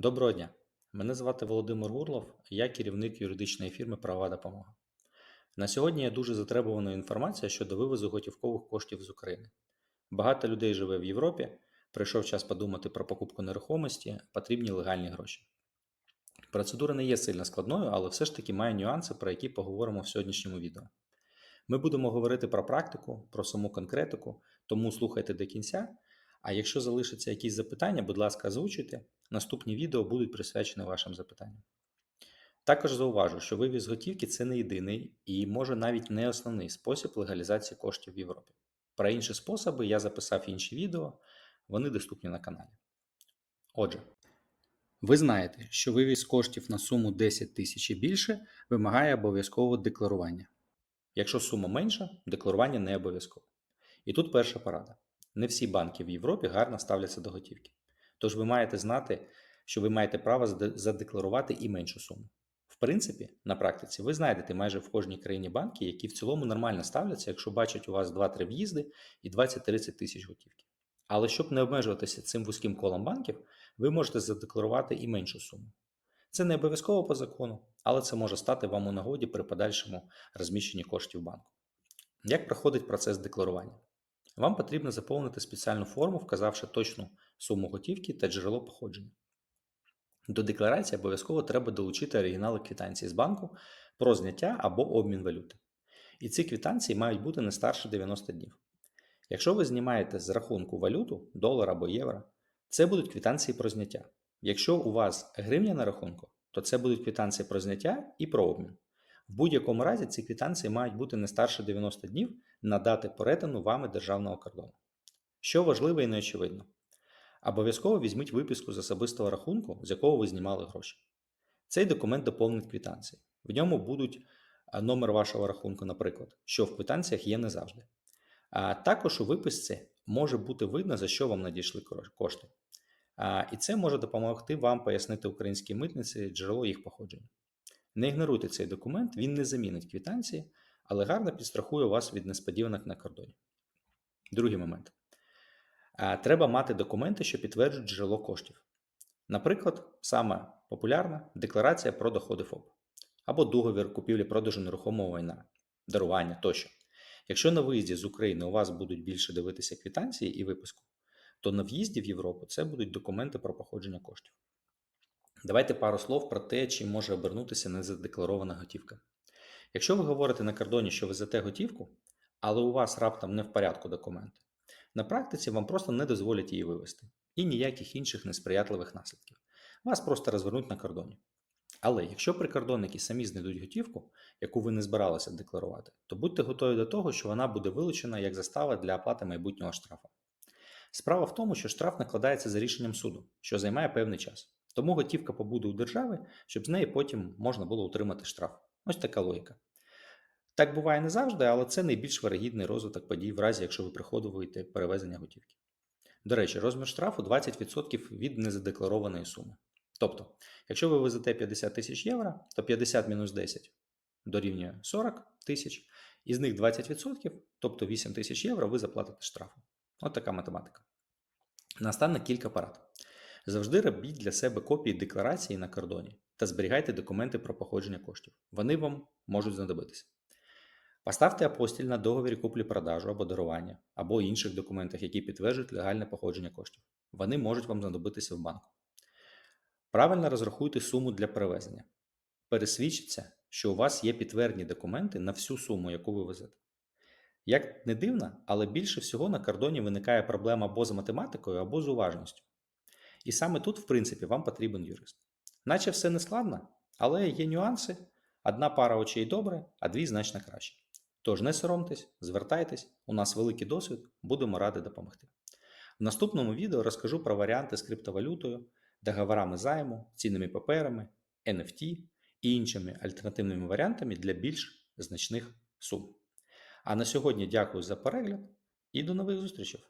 Доброго дня. Мене звати Володимир Гурлов, я керівник юридичної фірми Правова допомога. На сьогодні є дуже затребувана інформація щодо вивозу готівкових коштів з України. Багато людей живе в Європі, прийшов час подумати про покупку нерухомості, потрібні легальні гроші. Процедура не є сильно складною, але все ж таки має нюанси, про які поговоримо в сьогоднішньому відео. Ми будемо говорити про практику, про саму конкретику, тому слухайте до кінця. А якщо залишаться якісь запитання, будь ласка, озвучуйте. Наступні відео будуть присвячені вашим запитанням. Також зауважу, що вивіз готівки це не єдиний і може навіть не основний спосіб легалізації коштів в Європі. Про інші способи я записав інші відео, вони доступні на каналі. Отже, ви знаєте, що вивіз коштів на суму 10 тисяч і більше вимагає обов'язкового декларування. Якщо сума менша, декларування не обов'язково. І тут перша порада. Не всі банки в Європі гарно ставляться до готівки. Тож ви маєте знати, що ви маєте право задекларувати і меншу суму. В принципі, на практиці ви знайдете майже в кожній країні банки, які в цілому нормально ставляться, якщо бачать у вас 2-3 в'їзди і 20-30 тисяч готівки. Але щоб не обмежуватися цим вузьким колом банків, ви можете задекларувати і меншу суму. Це не обов'язково по закону, але це може стати вам у нагоді при подальшому розміщенні коштів банку. Як проходить процес декларування? Вам потрібно заповнити спеціальну форму, вказавши точну суму готівки та джерело походження. До декларації обов'язково треба долучити оригінали квитанції з банку про зняття або обмін валюти. І ці квитанції мають бути не старше 90 днів. Якщо ви знімаєте з рахунку валюту, долар або євро, це будуть квитанції про зняття. Якщо у вас гривня на рахунку, то це будуть квитанції про зняття і про обмін. В будь-якому разі ці квитанції мають бути не старше 90 днів на дати перетину вами державного кордону. Що важливо і неочевидно, обов'язково візьміть виписку з особистого рахунку, з якого ви знімали гроші. Цей документ доповнить квитанції. В ньому будуть номер вашого рахунку, наприклад, що в квитанціях є не завжди. А також у виписці може бути видно, за що вам надійшли кошти. І це може допомогти вам пояснити українській митниці джерело їх походження. Не ігноруйте цей документ, він не замінить квитанції, але гарно підстрахує вас від несподіванок на кордоні. Другий момент. Треба мати документи, що підтверджують джерело коштів. Наприклад, саме популярна декларація про доходи ФОП або договір купівлі-продажу нерухомого майна, дарування тощо. Якщо на виїзді з України у вас будуть більше дивитися квитанції і виписку, то на в'їзді в Європу це будуть документи про походження коштів. Давайте пару слов про те, чим може обернутися незадекларована готівка. Якщо ви говорите на кордоні, що везете готівку, але у вас раптом не в порядку документи, на практиці вам просто не дозволять її вивезти і ніяких інших несприятливих наслідків. Вас просто розвернуть на кордоні. Але якщо прикордонники самі знайдуть готівку, яку ви не збиралися декларувати, то будьте готові до того, що вона буде вилучена як застава для оплати майбутнього штрафу. Справа в тому, що штраф накладається за рішенням суду, що займає певний час. Тому готівка побуде у держави, щоб з неї потім можна було утримати штраф. Ось така логіка. Так буває не завжди, але це найбільш вирогідний розвиток подій в разі, якщо ви приходуєте перевезення готівки. До речі, розмір штрафу 20% від незадекларованої суми. Тобто, якщо ви везете 50 тисяч євро, то 50 мінус 10 дорівнює 40 тисяч, із них 20%, тобто 8 тисяч євро, ви заплатите штрафу. От така математика. Наостанок кілька порад. Завжди робіть для себе копії декларації на кордоні та зберігайте документи про походження коштів. Вони вам можуть знадобитися. Поставте апостіль на договірі куплі-продажу або дарування, або інших документах, які підтверджують легальне походження коштів. Вони можуть вам знадобитися в банку. Правильно розрахуйте суму для перевезення. Пересвідчіться, що у вас є підтвердні документи на всю суму, яку ви везете. Як не дивно, але більше всього на кордоні виникає проблема або з математикою, або з уважністю. І саме тут, в принципі, вам потрібен юрист. Наче все не складно, але є нюанси. Одна пара очей добре, а дві значно краще. Тож не соромтесь, звертайтесь, у нас великий досвід, будемо раді допомогти. В наступному відео розкажу про варіанти з криптовалютою, договорами займу, цінними паперами, NFT і іншими альтернативними варіантами для більш значних сум. А на сьогодні дякую за перегляд і до нових зустрічей!